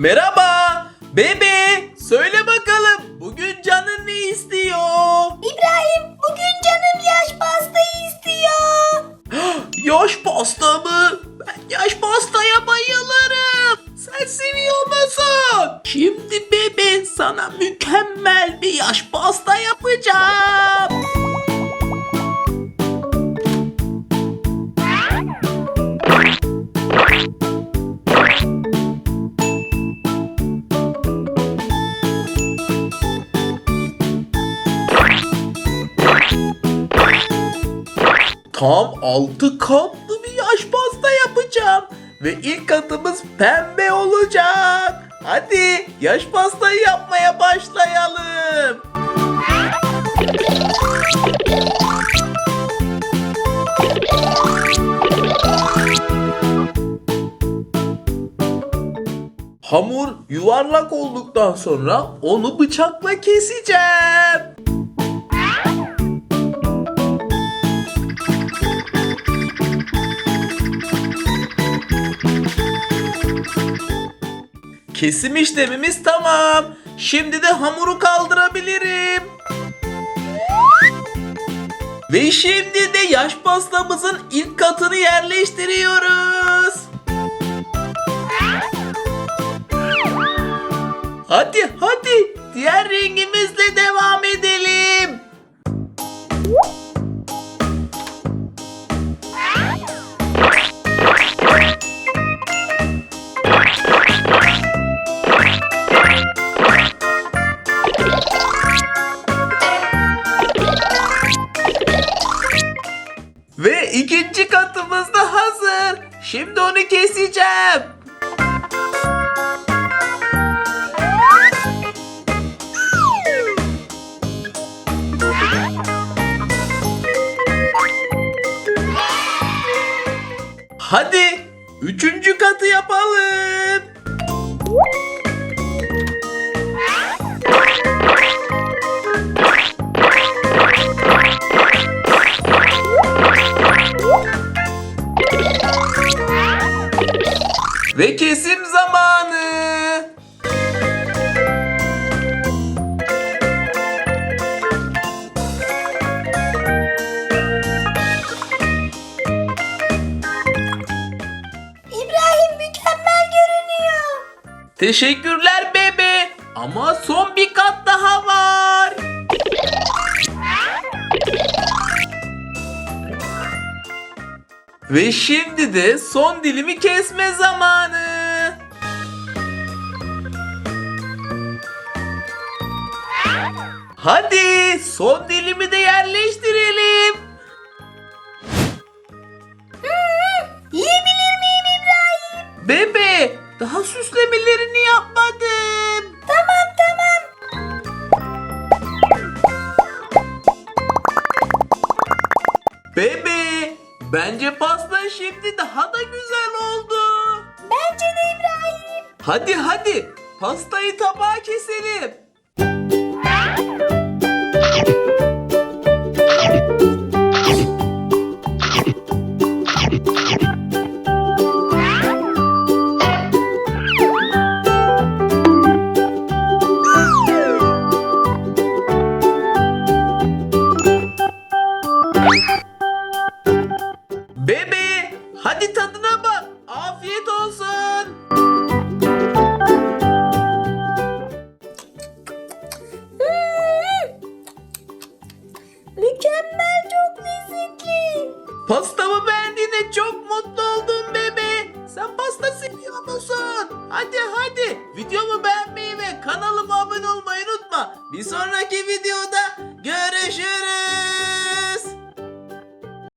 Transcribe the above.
Merhaba. Bebe Tam 6 katlı bir yaş pasta yapacağım. Ve ilk katımız pembe olacak. Hadi yaş pastayı yapmaya başlayalım. Hamur yuvarlak olduktan sonra onu bıçakla keseceğim. Kesim işlemimiz tamam. Şimdi de hamuru kaldırabilirim. Ve şimdi de yaş pastamızın ilk katını yerleştiriyoruz. Hadi hadi diğer rengimizle devam edelim. Şimdi onu keseceğim. Hadi üçüncü katı yapalım. Ve kesim zamanı. İbrahim mükemmel görünüyor. Teşekkürler bebe. Ama son bir kat daha var. Ve şimdi de son dilimi kesme zamanı. Hadi son dilimi de yerleştirelim. Yiyebilir miyim İbrahim? Bebe daha süslemelerini yapmadım. Tamam tamam. Bebe bence pasta şimdi daha da güzel oldu. Bence de İbrahim. Hadi hadi pastayı tabağa keselim. Lezzetli. Pastamı beğendiğine çok mutlu oldum bebe. Sen pasta seviyor musun? Hadi hadi videomu beğenmeyi ve kanalıma abone olmayı unutma. Bir sonraki görüşürüz.